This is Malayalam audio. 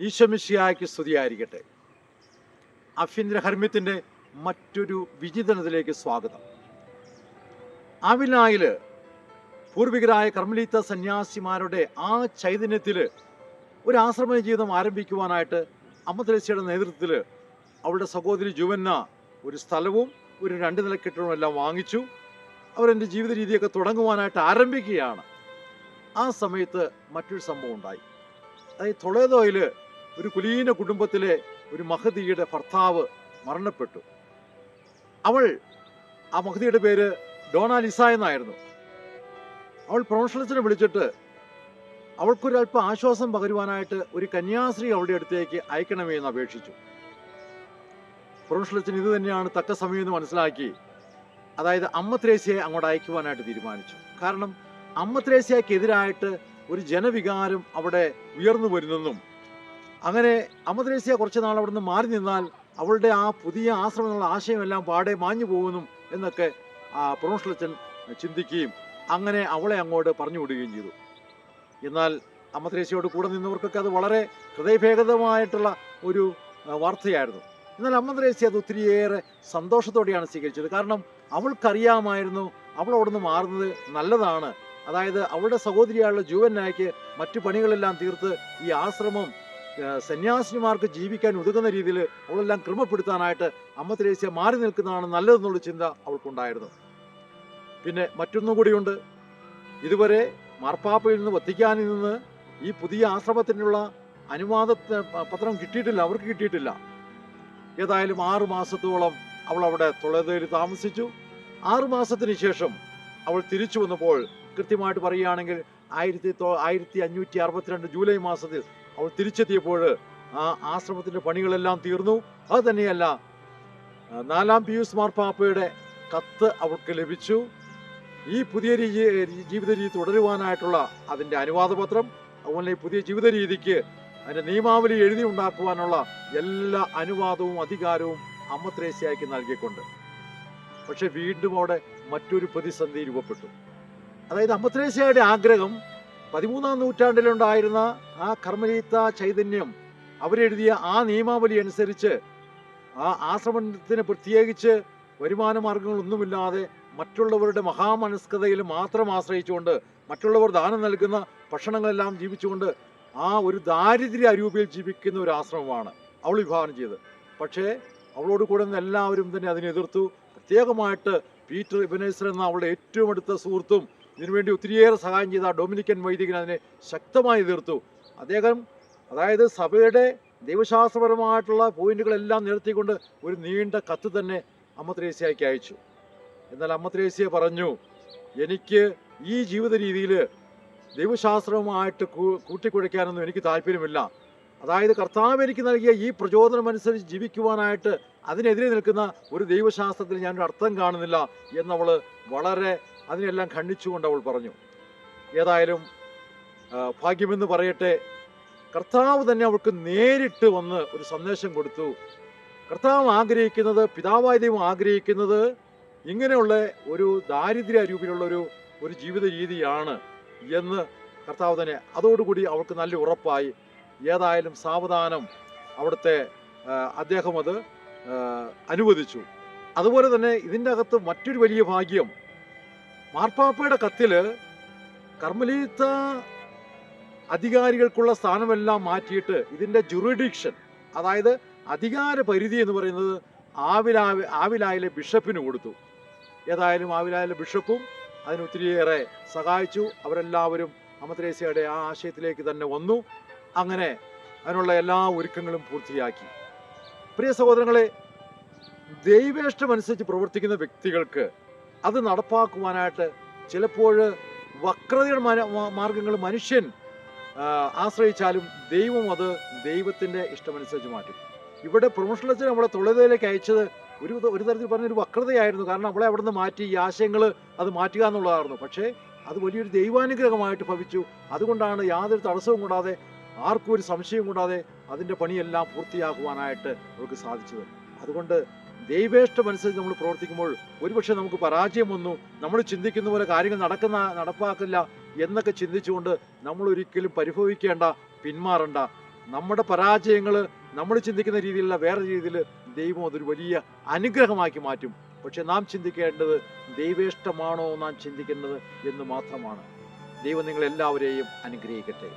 ഈശ്വമിഷിയായ്ക്ക് സ്തുതിയായിരിക്കട്ടെ. അഫീന്ദ്ര ഹർമ്മ്യത്തിന്റെ മറ്റൊരു വിചിതനത്തിലേക്ക് സ്വാഗതം. ആവിലായിൽ പൂർവികരായ കർമ്മലീത്ത സന്യാസിമാരുടെ ആ ചൈതന്യത്തിൽ ഒരു ആശ്രമ ജീവിതം ആരംഭിക്കുവാനായിട്ട് അമ്മത്രേസ്യയുടെ നേതൃത്വത്തിൽ അവളുടെ സഹോദരി ജുവന്ന ഒരു സ്ഥലവും ഒരു രണ്ട് നില കെട്ടിടവും എല്ലാം വാങ്ങിച്ചു. അവരെന്റെ ജീവിത രീതിയൊക്കെ തുടങ്ങുവാനായിട്ട് ആരംഭിക്കുകയാണ്. ആ സമയത്ത് മറ്റൊരു സംഭവം ഉണ്ടായി. അതായത് തൊളേതോയിൽ ഒരു കുലീന കുടുംബത്തിലെ ഒരു മഹതിയുടെ ഭർത്താവ് മരണപ്പെട്ടു. അവൾ ആ മഹതിയുടെ പേര് ഡോണാലിസ എന്നായിരുന്നു. അവൾ പ്രൊഫഷണൽസിനെ വിളിച്ചിട്ട് അവൾക്കൊരല്പം ആശ്വാസം പകരുവാനായിട്ട് ഒരു കന്യാസ്ത്രീ അവളുടെ അടുത്തേക്ക് അയക്കണമേ എന്ന് അപേക്ഷിച്ചു. പ്രൊഫഷണൽസിന് ഇത് തന്നെയാണ് തക്ക സമയം എന്ന് മനസ്സിലാക്കി അതായത് അമ്മ ത്രേസ്യയെ അങ്ങോട്ട് അയക്കുവാനായിട്ട് തീരുമാനിച്ചു. കാരണം അമ്മ ത്രേസ്യക്കെതിരായിട്ട് ഒരു ജനവികാരം അവിടെ ഉയർന്നു വരുന്നെന്നും അങ്ങനെ അമദ്രേസ്യ കുറച്ച് നാൾ അവിടെ നിന്ന് മാറി നിന്നാൽ അവളുടെ ആ പുതിയ ആശ്രമം എന്നുള്ള ആശയമെല്ലാം പാടെ മാഞ്ഞു പോകുന്നു എന്നൊക്കെ ആ പ്രൊഫഷണലച്ചൻ ചിന്തിക്കുകയും അങ്ങനെ അവളെ അങ്ങോട്ട് പറഞ്ഞു വിടുകയും ചെയ്തു. എന്നാൽ അമ്മദ്രേസ്യയോട് കൂടെ നിന്നവർക്കൊക്കെ അത് വളരെ ഹൃദയഭേദമായിട്ടുള്ള ഒരു വാർത്തയായിരുന്നു. എന്നാൽ അമ്മദ്രേസ്യ അത് ഒത്തിരിയേറെ സന്തോഷത്തോടെയാണ് സ്വീകരിച്ചത്. കാരണം അവൾക്കറിയാമായിരുന്നു അവൾ അവിടെ നിന്ന് മാറുന്നത് നല്ലതാണ്. അതായത് അവളുടെ സഹോദരിയായുള്ള ജൂവനായ്ക്ക് മറ്റു പണികളെല്ലാം തീർത്ത് ഈ ആശ്രമം സന്യാസിനിമാർക്ക് ജീവിക്കാൻ ഉതകുന്ന രീതിയിൽ അവളെല്ലാം ക്രമപ്പെടുത്താനായിട്ട് അമ്മ ത്രേസ്യ മാറി നിൽക്കുന്നതാണ് നല്ലതെന്നുള്ള ചിന്ത അവൾക്കുണ്ടായിരുന്നു. പിന്നെ മറ്റൊന്നും കൂടിയുണ്ട്. ഇതുവരെ മാർപ്പാപ്പയിൽ നിന്ന് വത്തിക്കാനിൽ നിന്ന് ഈ പുതിയ ആശ്രമത്തിനുള്ള അനുവാദ പത്രം കിട്ടിയിട്ടില്ല. അവർക്ക് കിട്ടിയിട്ടില്ല. ഏതായാലും ആറു മാസത്തോളം അവൾ അവിടെ തുളതയിൽ താമസിച്ചു. ആറു മാസത്തിന് ശേഷം അവൾ തിരിച്ചു വന്നപ്പോൾ കൃത്യമായിട്ട് പറയുകയാണെങ്കിൽ ആയിരത്തി ആയിരത്തി അഞ്ഞൂറ്റി അറുപത്തിരണ്ട് ജൂലൈ മാസത്തിൽ അവൾ തിരിച്ചെത്തിയപ്പോൾ ആ ആശ്രമത്തിന്റെ പണികളെല്ലാം തീർന്നു. അത് തന്നെയല്ല നാലാം പിയൂസ് മാർപ്പാപ്പയുടെ കത്ത് അവൾക്ക് ലഭിച്ചു. ഈ പുതിയ രീതി ജീവിത രീതി തുടരുവാനായിട്ടുള്ള അതിന്റെ അനുവാദപത്രം അതുപോലെ ഈ പുതിയ ജീവിത രീതിക്ക് അതിന്റെ നിയമാവലി എഴുതി ഉണ്ടാക്കുവാനുള്ള എല്ലാ അനുവാദവും അധികാരവും അമ്മ നൽകിക്കൊണ്ട്. പക്ഷെ വീണ്ടും അവിടെ മറ്റൊരു പ്രതിസന്ധി രൂപപ്പെട്ടു. അതായത് അമ്മ ത്രേസ്യയുടെ ആഗ്രഹം പതിമൂന്നാം നൂറ്റാണ്ടിലുണ്ടായിരുന്ന ആ കർമ്മരീത്ത ചൈതന്യം അവരെഴുതിയ ആ നിയമാവലി അനുസരിച്ച് ആ ആശ്രമത്തിന് പ്രത്യേകിച്ച് വരുമാന മാർഗങ്ങളൊന്നുമില്ലാതെ മറ്റുള്ളവരുടെ മഹാമനസ്കതയിൽ മാത്രം ആശ്രയിച്ചുകൊണ്ട് മറ്റുള്ളവർ ദാനം നൽകുന്ന ഭക്ഷണങ്ങളെല്ലാം ജീവിച്ചുകൊണ്ട് ആ ഒരു ദാരിദ്ര്യ അരൂപിയിൽ ജീവിക്കുന്ന ഒരു ആശ്രമമാണ് അവൾ വിഭാവനം ചെയ്തത്. പക്ഷേ അവളോട് കൂടെ നിന്ന് എല്ലാവരും തന്നെ അതിനെ എതിർത്തു. പ്രത്യേകമായിട്ട് പീറ്റർ ഇബനേസർ എന്ന അവളുടെ ഏറ്റവും അടുത്ത സുഹൃത്തും ഇതിനുവേണ്ടി ഒത്തിരിയേറെ സഹായം ചെയ്ത ഡൊമിനിക്കൻ വൈദികൻ അതിനെ ശക്തമായി എതിർത്തു. അദ്ദേഹം അതായത് സഭയുടെ ദൈവശാസ്ത്രപരമായിട്ടുള്ള പോയിന്റുകളെല്ലാം നിരത്തിക്കൊണ്ട് ഒരു നീണ്ട കത്ത് തന്നെ അമ്മത്രേസ്യയ്ക്ക് അയച്ചു. എന്നാൽ അമ്മത്രേസ്യ പറഞ്ഞു എനിക്ക് ഈ ജീവിത രീതിയിൽ ദൈവശാസ്ത്രവുമായിട്ട് കൂട്ടിക്കുഴയ്ക്കാനൊന്നും എനിക്ക് താല്പര്യമില്ല. അതായത് കർത്താവ് എനിക്ക് നൽകിയ ഈ പ്രചോദനമനുസരിച്ച് ജീവിക്കുവാനായിട്ട് അതിനെതിരെ നിൽക്കുന്ന ഒരു ദൈവശാസ്ത്രത്തിൽ ഞാൻ ഒരു അർത്ഥം കാണുന്നില്ല എന്നവൾ വളരെ അതിനെല്ലാം ഖണ്ഡിച്ചുകൊണ്ട് അവൾ പറഞ്ഞു. ഏതായാലും ഭാഗ്യമെന്ന് പറയട്ടെ. കർത്താവ് തന്നെ അവൾക്ക് നേരിട്ട് വന്ന് ഒരു സന്ദേശം കൊടുത്തു. കർത്താവ് ആഗ്രഹിക്കുന്നത് പിതാവായ ദൈവം ആഗ്രഹിക്കുന്നത് ഇങ്ങനെയുള്ള ഒരു ദാരിദ്ര്യ രൂപയിലുള്ള ഒരു ഒരു ജീവിത രീതിയാണ് എന്ന് കർത്താവ് തന്നെ അതോടുകൂടി അവൾക്ക് നല്ല ഉറപ്പായി ഏതായാലും സാവധാനം അവിടുത്തെ അദ്ദേഹം അത് അനുവദിച്ചു. അതുപോലെ തന്നെ ഇതിന്റെ അകത്ത് മറ്റൊരു വലിയ ഭാഗ്യം. മാർപ്പാപ്പയുടെ കത്തിൽ കർമ്മലീത്ത അധികാരികൾക്കുള്ള സ്ഥാനമെല്ലാം മാറ്റിയിട്ട് ഇതിന്റെ ജുറിഡിക്ഷൻ അതായത് അധികാര പരിധി എന്ന് പറയുന്നത് ആവിലാ ആവിലായിലെ ബിഷപ്പിന് കൊടുത്തു. ഏതായാലും ആവിലായിലെ ബിഷപ്പും അതിന് ഒത്തിരിയേറെ സഹായിച്ചു. അവരെല്ലാവരും അമത്രേസ്യയുടെ ആ ആശയത്തിലേക്ക് തന്നെ വന്നു. അങ്ങനെ അതിനുള്ള എല്ലാ ഒരുക്കങ്ങളും പൂർത്തിയാക്കി. പ്രിയ സഹോദരങ്ങളെ ദൈവേഷ്ടമനുസരിച്ച് പ്രവർത്തിക്കുന്ന വ്യക്തികൾക്ക് അത് നടപ്പാക്കുവാനായിട്ട് ചിലപ്പോൾ വക്രതയുടെ മാർഗങ്ങൾ മനുഷ്യൻ ആശ്രയിച്ചാലും ദൈവം അത് ദൈവത്തിന്റെ ഇഷ്ടമനുസരിച്ച് മാറ്റും. ഇവിടെ പ്രൊമോഷണലച്ചൻ നമ്മളെ തൊഴിലേക്ക് അയച്ചത് ഒരു ഒരു തരത്തിൽ പറഞ്ഞൊരു വക്രതയായിരുന്നു. കാരണം അവളെ അവിടെ നിന്ന് മാറ്റി ഈ ആശയങ്ങൾ അത് മാറ്റുക എന്നുള്ളതായിരുന്നു. പക്ഷേ അത് വലിയൊരു ദൈവാനുഗ്രഹമായിട്ട് ഭവിച്ചു. അതുകൊണ്ടാണ് യാതൊരു തടസ്സവും കൂടാതെ ആർക്കും ഒരു സംശയം കൂടാതെ അതിന്റെ പണിയെല്ലാം പൂർത്തിയാക്കുവാനായിട്ട് അവർക്ക് സാധിച്ചത് അതുകൊണ്ട് ദൈവേഷ്ടമനുസരിച്ച് നമ്മൾ പ്രവർത്തിക്കുമ്പോൾ ഒരുപക്ഷെ നമുക്ക് പരാജയം വന്നു നമ്മൾ ചിന്തിക്കുന്ന പോലെ കാര്യങ്ങൾ നടക്കുന്ന നടപ്പാക്കില്ല എന്നൊക്കെ ചിന്തിച്ചുകൊണ്ട് നമ്മൾ ഒരിക്കലും പരിഭവിക്കേണ്ട പിന്മാറണ്ട. നമ്മുടെ പരാജയങ്ങൾ നമ്മൾ ചിന്തിക്കുന്ന രീതിയിലുള്ള വേറെ രീതിയിൽ ദൈവം അതൊരു വലിയ അനുഗ്രഹമാക്കി മാറ്റും. പക്ഷെ നാം ചിന്തിക്കേണ്ടത് ദൈവേഷ്ടമാണോ നാം ചിന്തിക്കുന്നത് എന്ന് മാത്രമാണ്. ദൈവം നിങ്ങളെല്ലാവരെയും അനുഗ്രഹിക്കട്ടെ.